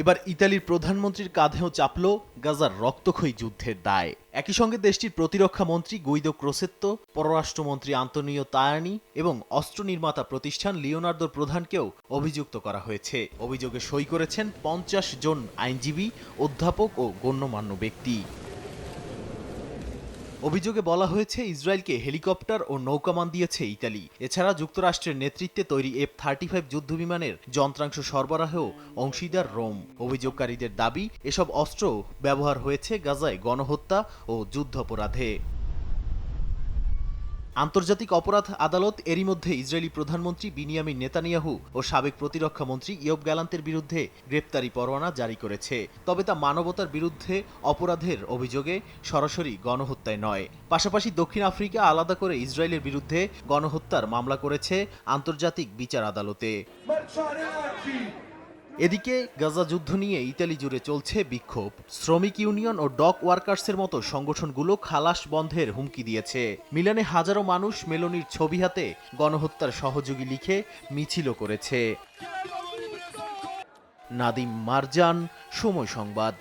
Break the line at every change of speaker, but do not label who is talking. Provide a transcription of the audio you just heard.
এবার ইতালির প্রধানমন্ত্রীর কাঁধেও চাপল গাজার রক্তক্ষয়ী যুদ্ধের দায় একই সঙ্গে দেশটির প্রতিরক্ষা মন্ত্রী গুইদো ক্রোসেত্ত পররাষ্ট্রমন্ত্রী আন্তনিও তায়ানি এবং অস্ত্র নির্মাতা প্রতিষ্ঠান লিওনার্দোর প্রধানকেও অভিযুক্ত করা হয়েছে অভিযোগে সই করেছেন পঞ্চাশ জন আইনজীবী অধ্যাপক ও গণ্যমান্য ব্যক্তি অভিযোগে বলা হয়েছে ইসরায়েলকে হেলিকপ্টার ও নৌকামান দিয়েছে ইতালি এছাড়া যুক্তরাষ্ট্রের নেতৃত্বে তৈরি এফ থার্টি ফাইভ যুদ্ধবিমানের যন্ত্রাংশ সরবরাহেও অংশীদার রোম অভিযোগকারীদের দাবি এসব অস্ত্র ব্যবহার হয়েছে গাজায় গণহত্যা ও যুদ্ধাপরাধে আন্তর্জাতিক অপরাধ আদালত এরই মধ্যে ইসরায়েলি প্রধানমন্ত্রী বিনিয়ামিন নেতানিয়াহু ও সাবেক প্রতিরক্ষা মন্ত্রী ইয়ব গ্যালান্তের বিরুদ্ধে গ্রেপ্তারি পরোয়ানা জারি করেছে তবে তা মানবতার বিরুদ্ধে অপরাধের অভিযোগে সরাসরি গণহত্যায় নয় পাশাপাশি দক্ষিণ আফ্রিকা আলাদা করে ইসরায়েলের বিরুদ্ধে গণহত্যার মামলা করেছে আন্তর্জাতিক বিচার আদালতে এদিকে গাজা যুদ্ধ নিয়ে ইতালি জুড়ে চলছে বিক্ষোভ শ্রমিক ইউনিয়ন ও ডক ওয়ার্কার্সের মতো সংগঠনগুলো খালাস বন্ধের হুমকি দিয়েছে মিলানে হাজারো মানুষ মেলনির ছবি হাতে গণহত্যার সহযোগী লিখে মিছিল করেছে নাদিম মারজান সময় সংবাদ